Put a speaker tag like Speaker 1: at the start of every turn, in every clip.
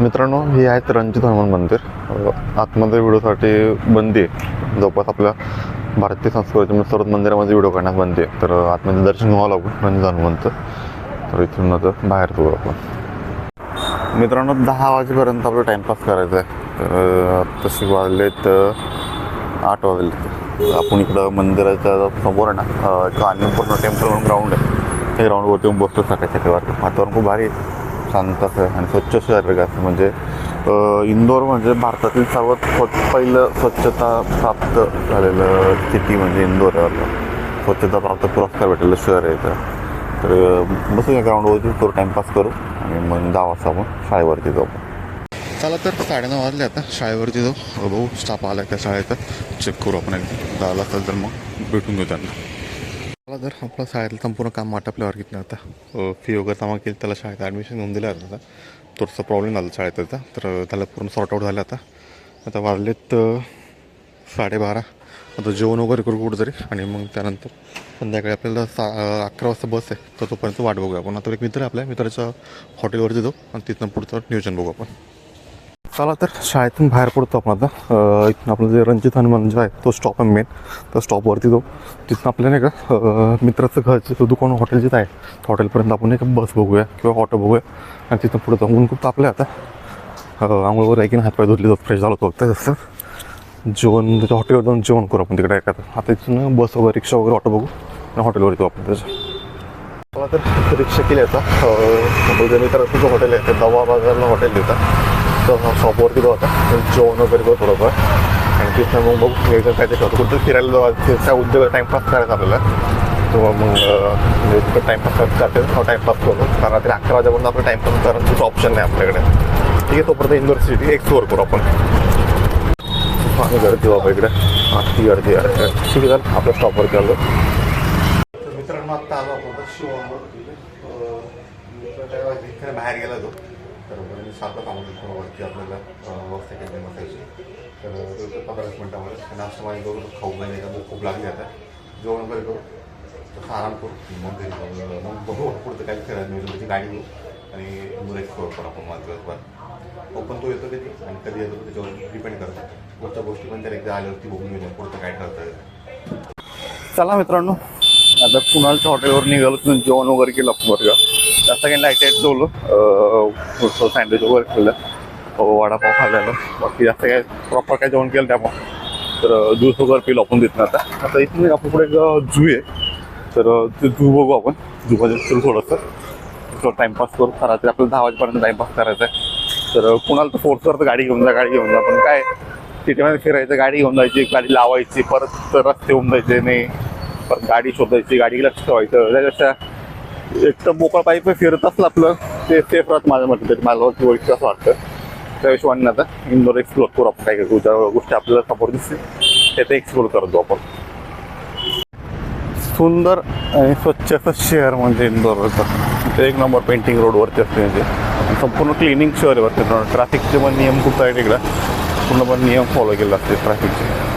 Speaker 1: मित्रांनो हे आहेत रणजित हनुमान मंदिर. आतमध्ये व्हिडिओसाठी बंदी आहे. जवळपास आपल्या भारतीय संस्कृतीमध्ये सर्व मंदिरामध्ये व्हिडिओ करण्यास बंदी आहे. तर आतमध्ये दर्शन व्हावं लागू रणजित हनुमानचं तर इथून आता बाहेर जाऊ आपण. मित्रांनो दहा वाजेपर्यंत आपलं टाईमपास करायचा आहे. तर तसे वाजलेत आठ वाजले. आपण इकडं मंदिराच्या समोर आहे ना एक अन्नपूर्ण टेम्पल म्हणून ग्राउंड आहे. त्या ग्राउंडवरती येऊन बसतो सकाळच्या वाटतं वातावरण खूप भारी आहे. शांत आहे आणि स्वच्छ शहर आहे म्हणजे इंदोर म्हणजे भारतातील सर्वात स्वच्छ पहिलं स्वच्छता प्राप्त झालेलं सिटी म्हणजे इंदोर आहे स्वच्छता प्राप्त पुरस्कार भेटलेलं शहर आहे इथं. तर अ, बसू या ग्राउंडवरती थोडं टाईमपास करू आणि मग दहा वाजता आपण शाळेवरती जाऊ. चला तर साडेनऊ वाजले आता शाळेवरती जाऊ. भाऊ स्टाफ आला त्या शाळेचा. चेक करू आपण एकदा. आला असेल तर मग भेटून घेऊ त्यांना. आपला जर आपलं शाळेतलं संपूर्ण काम आटपल्यावर घेतलं आता फी वगैरे जमा केली त्याला शाळेत ॲडमिशन घेऊन दिलं आता. थोडंसं प्रॉब्लेम झाला शाळेत आता. तर त्याला पूर्ण सॉर्ट आऊट झालं आता. आता वाढलेत साडेबारा. आता जेवण वगैरे करू कुठं तरी आणि मग त्यानंतर संध्याकाळी आपल्याला सा अकरा वाजता बस आहे. तर तोपर्यंत वाट बघूया आपण. आता एक मित्र आपल्या मित्राच्या हॉटेलवरती जाऊ. आणि तिथनं पुढचं नियोजन बघू आपण. चला तर शाळेतून बाहेर पडतो आपण आता. इथून आपलं जे रणजित हनुमान जो आहे तो स्टॉप आहे मेन त्या स्टॉपवरती जाऊ. तिथून आपल्या नाही का मित्राचं घरचं दुकान हॉटेल जिथं आहे त्या हॉटेलपर्यंत आपण एक बस बघूया किंवा ऑटो बघूया. आणि तिथून पुढे जाऊन ऊन खूप तापलं आता. अ, आंघोळ वगैरे ऐकून हातपाय धुतले जातो फ्रेश झालो होतो. जसं जेवण त्याच्या हॉटेलवर जाऊन जेवण करू आपण तिकडे एखादं. आता इथून बस वगैरे रिक्षा वगैरे ऑटो बघू. आणि हॉटेलवर जाऊ आपण त्याच्या मला तर रिक्षा केली आता. आपलं मित्राचं जो हॉटेल आहे ते दवा बाजारला हॉटेल देतात. शॉपवरती जाऊ होता. जेवण वगैरे करू थोडंफार आणि तिथं मग बघू वेगळं काय ते ठरवतो कुठं फिरायला जाऊ आज त्या उद्योग टाईमपास करायचा आपल्याला. किंवा मग अं, म्हणजे टाईमपास करते टाईमपास करतो कारण रात्री अकरा वाजेपर्यंत आपलं टाईमपास करायचं ऑप्शन नाही आपल्याकडे. ठीक आहे तोपर्यंत युनिव्हर्सिटी एक्सप्लोअर करू आपण. पाणी गर्दी बाबा इकडे. हां ती गर्दी आहे ठीक आहे चल आपल्या स्टॉपवरती आलो मित्रांनो आत्ता आलो आपण. शिवांवर बाहेर गेला तो. तर मी सारखं सांगू शकतो वरती आपल्याला अं, व्यवस्था केली बसायची तर पंधराच मिनटामध्ये नाश्ता पाणी करू खाऊ नाही का खूप लागली आता. जेवण वगैरे करू. तसं आराम करू. मग घरी मग बघू पुढचं काही फिरायला मिळून त्याची गाडी घेऊ. आणि मुलं एक्सप्लोर पण आपण माझं दिवसभर. ओपन तो येतो कधी. आणि कधी येतो त्याच्यावर डिपेंड करतो पुढच्या गोष्टी पण त्याला एकदा आल्यावरती बघून घेऊन पुढचं काय ठरतं चला मित्रांनो आता कुणालच्या हॉटेलवर निघालो तुम्ही. जेवण वगैरे केलं आपण बरं का? जास्त काही लाइट लाइट जेवलो सँडविच वगैरे खाल्लं. हो, वडापाव खाल्लेलं. बाकी जास्त काय प्रॉपर काय जेवण केलं त्यामुळं तर अ, ज्यूस वगैरे पिलो आपण तिथनं आता. आता इथून आपण पुढे एक झू आहे. तर ते झू बघू आपण. झूमध्ये फिरू थोडंसं. थोडं टाईमपास करू. रात्री आपल्याला दहा वाजेपर्यंत टाईमपास करायचा आहे तर कुणाला तर फोर्स करतं गाडी घेऊन जा गाडी घेऊन जा. पण काय सिटीमध्ये फिरायचं गाडी घेऊन जायची गाडी लावायची. परत रस्ते होऊन जायचे नाही. परत गाडी शोधायची गाडी लक्ष ठेवायचं. त्याच्यापेक्षा एक तर मोकळा पाईप फिरत असलं आपलं ते सेफ राहत माझ्या मते तरी. मला वरती असं वाटतं. त्या हिशोबाने आता इंदोर एक्सप्लोर करू आपण काय करू. ज्या गोष्टी आपल्याला समोर दिसतील ते ते एक्सप्लोर करतो आपण. सुंदर आणि स्वच्छ असं शहर म्हणजे इंदोरचं ते एक नंबर पेंटिंग रोडवरती असते म्हणजे संपूर्ण क्लिनिंग शहर आहे वरती. ट्रॅफिकचे पण नियम खूप आहेत तिकडं पूर्णपणे नियम फॉलो केले असते ट्रॅफिकचे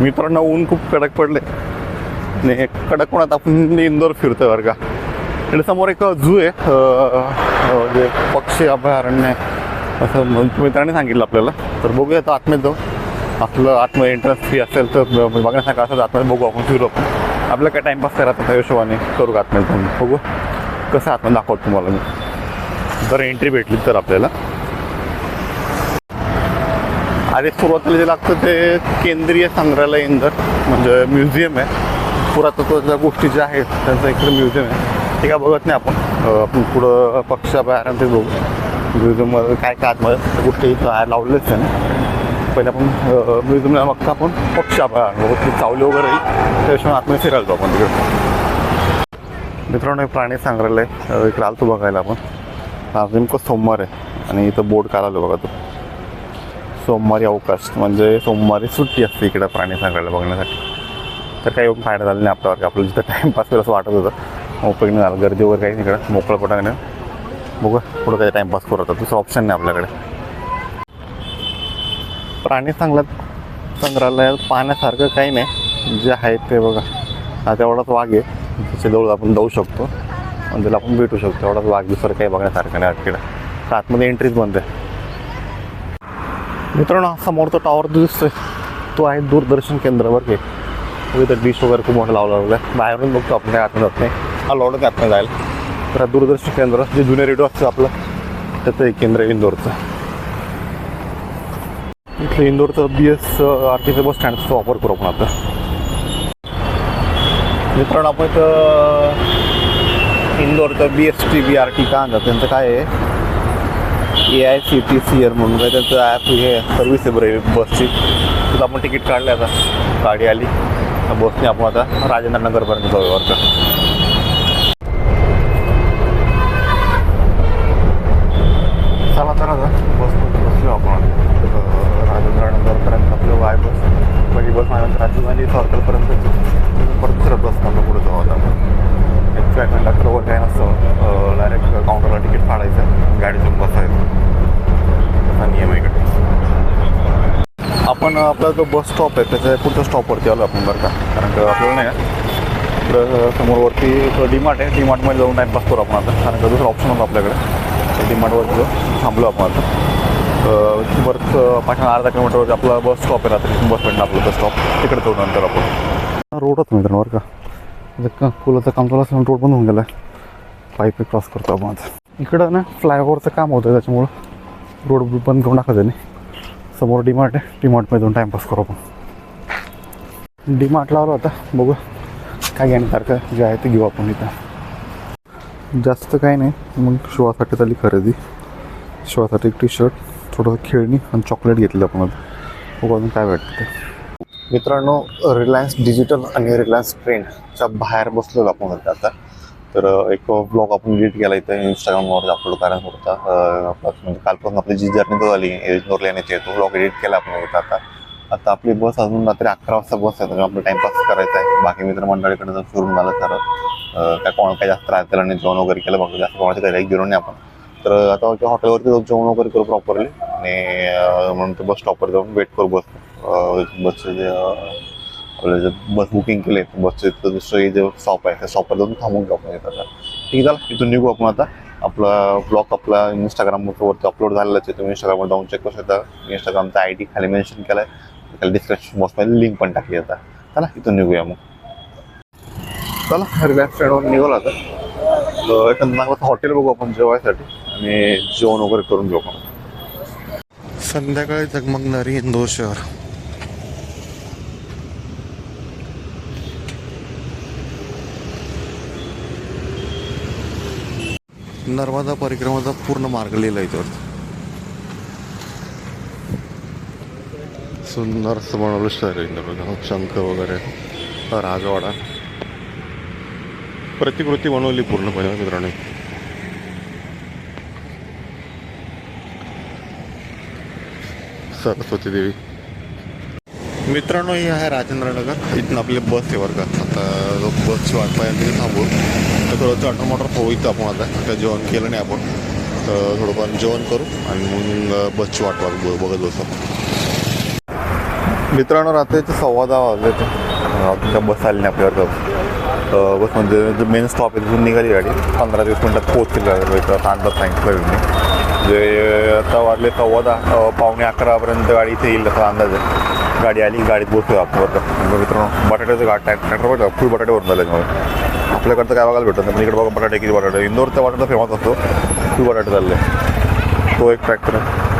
Speaker 1: मित्रांनो ऊन खूप कडक पडले. आणि कडक उन्हात आपण इंदोर फिरतोय बरं का. आणि समोर एक झू आहे. जे पक्षी अभयारण्य आहे. असं मित्रांनी सांगितलं आपल्याला. तर बघूया आता आतमध्ये जाऊ आपलं आतमध्ये एंट्रन्स फी असेल तर बघण्यासारखं असेल आतमध्ये बघू आपण फिरू आपण. आपलं काय टाईमपास करायचा त्या हिशोबाने करू का आतमध्ये जाऊन? बघू. कसं आतमध्ये दाखवतो तुम्हाला मी. जर एंट्री भेटली तर आपल्याला. आणि सुरुवातीला जे लागतं ते केंद्रीय संग्रहालय इंदर म्हणजे म्युझियम आहे. पुरातत्वाच्या गोष्टी ज्या आहेत त्यांचं इकडे म्युझियम आहे. ते काय बघत नाही आपण. आपण पुढं पक्ष ते बघू. म्युझियममध्ये काय काय आतमध्ये त्या गोष्टी लावलेच आहे ना. पहिले आपण म्युझियमला मग आपण पक्ष बघू ती चावली वगैरे येईल त्याशिवाय आतमध्ये फिरायला जाऊ आपण तिकडे. मित्रांनो हे प्राणी संग्रहालय इकडे आलतो बघायला आपण. आज नेमकं सोमवार आहे आणि इथं बोर्ड काढालो बघा तो. सोमवारी अवकाश म्हणजे सोमवारी सुट्टी असते इकडं प्राणी संग्रहालय बघण्यासाठी. तर काही फायदा झाला नाही आपल्यावर आपल्याला जिथं टाईमपास केलं असं वाटत होतं. उपयोग नाही झाला गर्दी वगैरे काही नाही इकडं. मोकळं पटा नाही बघू पुढं काही टाईमपास करत होता दुसरं ऑप्शन नाही आपल्याकडे. प्राणी संग्रह संग्रहालयात पाहण्यासारखं काही नाही. जे आहे ते बघा. आता एवढाच वाघ आहे. त्याच्याजवळ आपण जाऊ शकतो. आणि त्याला आपण भेटू शकतो. एवढाच वाघ दुसरं काही बघण्यासारखं नाही तिकडं. तर आतमध्ये एंट्रीच बंद आहे. मित्रांनो हा समोरचा टॉवर दिसतोय. तो आहे दूरदर्शन केंद्र घे की. डिश वगैरे खूप मोठं लावला लावलं आहे बाहेरून बघतो आपण काय आत जात नाही. हा लॉड आतमध्ये जायला तर हा दूरदर्शन केंद्र जे जुने रेडिओ असतं आपलं त्याचं एक केंद्र इंदोरचं. इथलं इंदोरचं बी एस आर टीचं बस स्टँडचा वापर करू आपण आता. मित्रांनो आपण इथं इंदोरचं B S T B R T का आणतात त्यांचं काय आहे? A I C T C R म्हणून. काय त्यांचं ॲप हे सर्व्हिस आहे बरं बसची तिथं आपण तिकीट काढलं आता. गाडी आली. बसने आपण आता राजेंद्रनगरपर्यंत नगरपर्यंत जाऊया बरं का चला तर आता बस बसलो आपण अं, राजेंद्र नगरपर्यंत आपलं वाय बस पहिली बस माझ्या राजीव गांधी सर्कलपर्यंत परत दुसऱ्या बस मला पुढे जाऊ आता आपण एक्स्ट्रा कंडक्टर वगैरे काय नसतं डायरेक्ट काउंटरला तिकीट काढायचं गाडीतून बसायचं असा नियम आहे इकडे आपण आपला जो बस स्टॉप आहे त्याच्या पुढच्या स्टॉपवरती आलो आपण बरं का. कारण का आपल्याला नाही का इकडं समोरवरती डीमार्ट आहे. डीमार्टमध्ये जाऊन टाईमपास करू आपण आता. कारण का दुसरा ऑप्शन होता आपल्याकडे. डीमार्टवरती जाऊन थांबलो आपण आता. अं, पाठवून अर्धा किलोमीटरवरती आपला बस स्टॉप आहे रात्री. बस स्टँड आपलं बस स्टॉप तिकडे जाऊ नंतर आपण. रोडच मित्रांनो बरं का. म्हणजे का पुलाचं काम चालू असल्यामुळे रोड बंद होऊन गेला आहे पाईप क्रॉस करतो आपण आता. इकडं ना फ्लायओव्हरचं काम होतं त्याच्यामुळं रोड बंद करून टाकलं त्यांनी. समोर डीमार्ट आहे. डीमार्टमध्ये जाऊन टाईमपास करू आपण. डीमार्टला आलो आता. बघू काय घेण्यासारखं जे आहे ते घेऊ आपण इथं. जास्त काही नाही. मग शिवासाठी झाली खरेदी. शिवासाठी एक टी शर्ट थोडंसं खेळणी आणि चॉकलेट घेतलं आपण आता. बघू अजून काय वाटतं ते. मित्रांनो रिलायन्स डिजिटल आणि रिलायन्स ट्रेंडच्या बाहेर बसलेलो आपण आता. तर एक ब्लॉग आपण एडिट केला इथं इंस्टाग्रामवर अपलोड करायचा होता आपला म्हणजे कालपासून आपली जी जर्नी तो झाली इंदोरला येण्याची तो ब्लॉग एडिट केला आपण इथं आता. आता आपली बस अजून रात्री अकरा वाजता बस आहे त्याच्यामुळे आपलं टाइमपास करायचा आहे. बाकी मित्रमंडळीकडे जर फिरून झालं तर काय कोण काही जास्त राहतील आणि जेवण वगैरे केलं बघू जास्त कोणाच्या घरी गेलो नाही आपण. तर आता हॉटेलवरती जाऊन जेवण वगैरे करू प्रॉपरली आणि म्हणून ते बस स्टॉपवर जाऊन वेट करू बस. बसचे जे जर बस बुकिंग केले बसचे इथं दुसरं जे शॉप आहे त्या शॉपवर जाऊन थांबून घेऊ आपण येतात. ठीक आहे इथून निघू आपण आता. आपला ब्लॉग आपला इंस्टाग्रामवरती अपलोड झालेलाच आहे तुम्ही इंस्टाग्रामवर जाऊन चेक करू शकता. इंस्टाग्रामचा आय डी खाली मेन्शन केला आहे त्याला डिस्क्रिप्शन बॉक्समध्ये लिंक पण टाकली आता. चला इथून निघूया मग. चला रिलॅक्स ट्रेनवर निघाला आता. तर एखादं चांगलं हॉटेल बघू आपण जेवायसाठी. आणि जेवण वगैरे करून घेऊ आपण. संध्याकाळी जगमगणारी इंदोर शहर. नर्मदा परिक्रमाचा पूर्ण मार्ग लिहिला याच्यावर सुंदर असं बनवलं शहर बघा. शंख वगैरे. राजवाडा. प्रतिकृती बनवली पूर्णपणे हो, मित्रांनो. सरस्वती देवी. मित्रांनो हे आहे राजेंद्र नगर इथून आपली बस आहे वर्गात आता जो बसची वाट पाहिजे थांबू तर थोडं चाटर मोटर खाऊ आपण आता. आता जेवण केलं नाही आपण. तर थोडंफार जेवण करू आणि मग बसची वाट बघ बघत बसतो मित्रांनो रात्रीचे सव्वा दहा वाजले ते बस आली नाही आपल्यावर बस म्हणजे जो मेन स्टॉप आहे तिथून निघाली गाडी. पंधरा वीस मिनटात पोहोचतील गाडी. आता अंदाज सांगितलं मी जे आता वाजले सव्वा दहा. पावणे अकरापर्यंत गाडी इथे येईल असा अंदाज आहे. गाडी आली गाडीत बसतो आपण. बरं मित्रांनो बटाट्याचं गाठ ट्रॅक्टर बघा फुल बटाटे भरून झाले त्याच्यामुळे आपल्याकडचं काय बघायला भेटत नाही. पण इकडे बघा बटाटे किती बटाटे. इंदोरचा बटाटा फेमस असतो. तू बटाटे चालले. तो एक ट्रॅक्टर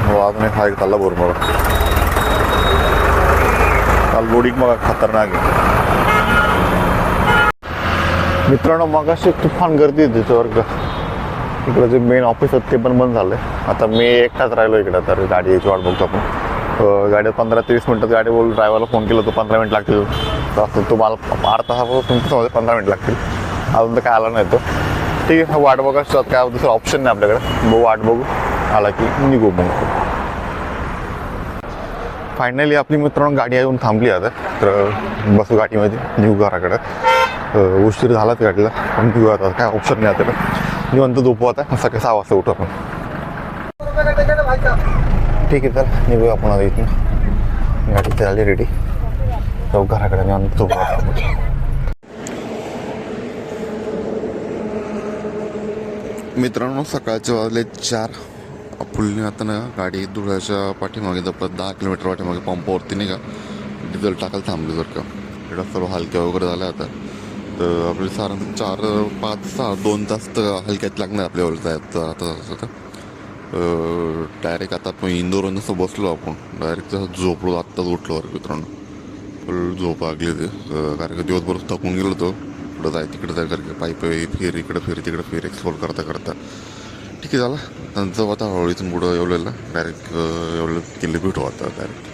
Speaker 1: हो, अजून हा एक चालला भरून बघा काल लोडिंग बघा खतरनाक आहे. मित्रांनो मगाशी तुफान गर्दी आहे तिथं वर्ग इकडं जे मेन ऑफिस होतं ते पण बंद झालं. आता मी एकटाच राहिलो इकडं. तर गाडी यायची वाट बघतो आपण. अं, गाडी पंधरा तेवीस मिनटात गाडी बोल ड्रायव्हरला फोन केला. तो पंधरा मिनिट लागतील. तर असं तुम्हाला आठ तासापासून तुमच्यामध्ये पंधरा मिनिट लागतील. अजून तर काय आला नाही तो ठीक आहे वाट बघा काय दुसरं ऑप्शन नाही आपल्याकडे. बघू वाट बघू. आला की निघू मग. फायनली आपली मित्रांनो गाडी येऊन थांबली आता. तर बसू गाडीमध्ये निघू घराकडं. उशीर झालाच गाडीला. पण निघू आता. काय ऑप्शन नाही आता. निवंत झोपू आता. सकाळी सहा वाजता उठू आपण. ठीक आहे चल. निघू आपण आता इथून. गाडी झाली रेडी जाऊ घराकडे निवंत झोपू आता मित्रांनो सकाळचे वाजले चार. फुलने आता ना गाडी धुळ्याच्या पाठीमागे जवळपास दहा किलोमीटर पाठीमागे पंपावरती नाही का? डिझेल टाकायला थांबली जर का. इकडं सर्व हलक्या वगैरे झाल्या आता. तर आपले साधारण चार पाच सहा दोन तास तर हलक्यात लागणार आपल्यावर जायचं आता आता. डायरेक्ट आता आपण इंदोरहून जसं बसलो आपण डायरेक्ट तसं झोपलो आत्ताच उठलो मित्रांनो. फुल झोप लागली ते कारण का दिवसभर थकून गेलो होतो. इकडं जाय तिकडं जाय करके पायी पायी फिर इकडं फिर तिकडं फिर एक्सप्लोर करता करता. ठीक आहे झालं. नंतर आता हळू इथून पुढं एवढ्याला डायरेक्ट एवढं किल्ले भेटू आता डायरेक्ट